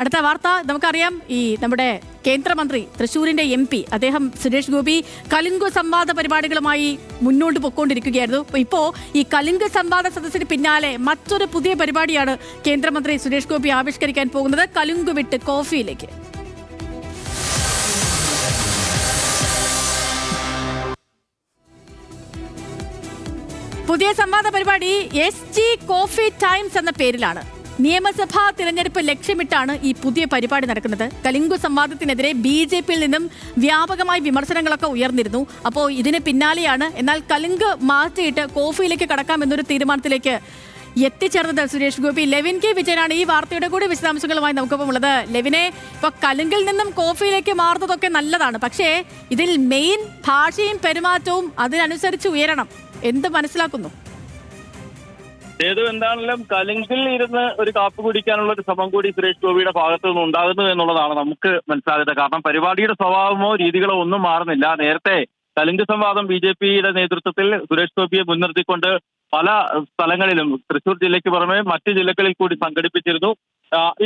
അടുത്ത വാർത്ത നമുക്കറിയാം. ഈ നമ്മുടെ കേന്ദ്രമന്ത്രി തൃശൂരിന്റെ എം പി അദ്ദേഹം സുരേഷ് ഗോപി കലിംഗ സംവാദ പരിപാടികളുമായി മുന്നോട്ട് പൊക്കോണ്ടിരിക്കുകയായിരുന്നു. ഇപ്പോ ഈ കലിംഗ സംവാദ സദസ്സിന് പിന്നാലെ മറ്റൊരു പുതിയ പരിപാടിയാണ് കേന്ദ്രമന്ത്രി സുരേഷ് ഗോപി ആവിഷ്കരിക്കാൻ പോകുന്നത് കലുങ്ക് വിട്ട് കോഫിയിലേക്ക്. പുതിയ സംവാദ പരിപാടി എസ് ജി കോഫി ടൈംസ് എന്ന പേരിലാണ്. നിയമസഭാ തിരഞ്ഞെടുപ്പ് ലക്ഷ്യമിട്ടാണ് ഈ പുതിയ പരിപാടി നടക്കുന്നത്. കലിംഗു സംവാദത്തിനെതിരെ ബി ജെ പിയിൽ നിന്നും വ്യാപകമായി വിമർശനങ്ങളൊക്കെ ഉയർന്നിരുന്നു. അപ്പോൾ ഇതിന് പിന്നാലെയാണ് എന്നാൽ കലിംഗ് മാറ്റിയിട്ട് കോഫിയിലേക്ക് കടക്കാം എന്നൊരു തീരുമാനത്തിലേക്ക് എത്തിച്ചേർന്നത് സുരേഷ് ഗോപി. ലെവിൻ കെ വിജയനാണ് ഈ വാർത്തയുടെ കൂടി വിശദാംശങ്ങളുമായി നമുക്കൊപ്പം ഉള്ളത്. ലെവിനെ ഇപ്പൊ കലുങ്കിൽ നിന്നും കോഫിയിലേക്ക് മാറുന്നതൊക്കെ നല്ലതാണ്. പക്ഷേ ഇതിൽ മെയിൻ ഭാഷയും പെരുമാറ്റവും അതിനനുസരിച്ച് ഉയരണം. എന്ത് മനസ്സിലാക്കുന്നു? ഏത് എന്താണെങ്കിലും കലിങ്കിൽ ഇരുന്ന് ഒരു കാപ്പ് കുടിക്കാനുള്ള ഒരു ശ്രമം കൂടി സുരേഷ് ഗോപിയുടെ ഭാഗത്തു നിന്ന് ഉണ്ടാകുന്നു എന്നുള്ളതാണ് നമുക്ക് മനസ്സിലാകുന്നത്. കാരണം പരിപാടിയുടെ സ്വഭാവമോ രീതികളോ ഒന്നും മാറുന്നില്ല. നേരത്തെ കലിംഗ് സംവാദം ബി ജെ പിയുടെ നേതൃത്വത്തിൽ സുരേഷ് ഗോപിയെ മുൻനിർത്തിക്കൊണ്ട് പല സ്ഥലങ്ങളിലും തൃശൂർ ജില്ലയ്ക്ക് പുറമെ മറ്റ് ജില്ലകളിൽ കൂടി സംഘടിപ്പിച്ചിരുന്നു.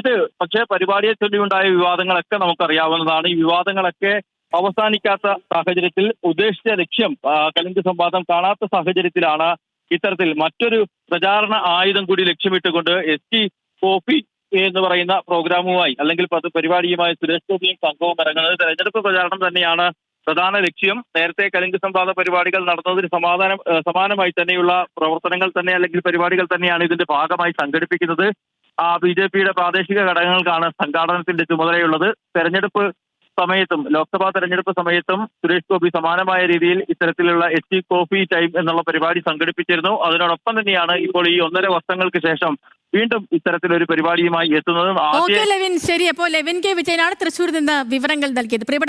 ഇത് പക്ഷേ പരിപാടിയെ ചൊല്ലിയുണ്ടായ വിവാദങ്ങളൊക്കെ നമുക്കറിയാവുന്നതാണ്. ഈ വിവാദങ്ങളൊക്കെ അവസാനിക്കാത്ത സാഹചര്യത്തിൽ ഉദ്ദേശിച്ച ലക്ഷ്യം കലിംഗ് സംവാദം കാണാത്ത സാഹചര്യത്തിലാണ് ഇത്തരത്തിൽ മറ്റൊരു പ്രചാരണ ആയുധം കൂടി ലക്ഷ്യമിട്ടുകൊണ്ട് എസ് ടി കോഫി എന്ന് പറയുന്ന പ്രോഗ്രാമുമായി അല്ലെങ്കിൽ പരിപാടിയുമായി സുരേഷ് ഗോപിയും സംഘവും ഇറങ്ങുന്നത് തെരഞ്ഞെടുപ്പ് പ്രചാരണം തന്നെയാണ് പ്രധാന ലക്ഷ്യം. നേരത്തെ കലിംഗ് സംവാദ പരിപാടികൾ നടന്നതിന് സമാധാനം സമാനമായി തന്നെയുള്ള പ്രവർത്തനങ്ങൾ തന്നെ അല്ലെങ്കിൽ പരിപാടികൾ തന്നെയാണ് ഇതിന്റെ ഭാഗമായി സംഘടിപ്പിക്കുന്നത്. ബി ജെ പിയുടെ പ്രാദേശിക ഘടകങ്ങൾക്കാണ് സംഘാടനത്തിന്റെ ചുമതലയുള്ളത്. തെരഞ്ഞെടുപ്പ് സമയത്തും ലോക്സഭാ തെരഞ്ഞെടുപ്പ് സമയത്തും സുരേഷ് ഗോപി സമാനമായ രീതിയിൽ ഇത്തരത്തിലുള്ള എസ് ടി കോഫി ടൈം എന്നുള്ള പരിപാടി സംഘടിപ്പിച്ചിരുന്നു. അതിനോടൊപ്പം തന്നെയാണ് ഇപ്പോൾ ഈ ഒന്നര വർഷങ്ങൾക്ക് ശേഷം വീണ്ടും ഇത്തരത്തിലൊരു പരിപാടിയുമായി എത്തുന്നതും ശരി. അപ്പോൾ ലെവിൻ കെ വിജയനാണ് തൃശൂരിൽ നിന്ന് വിവരങ്ങൾ നൽകിയത്.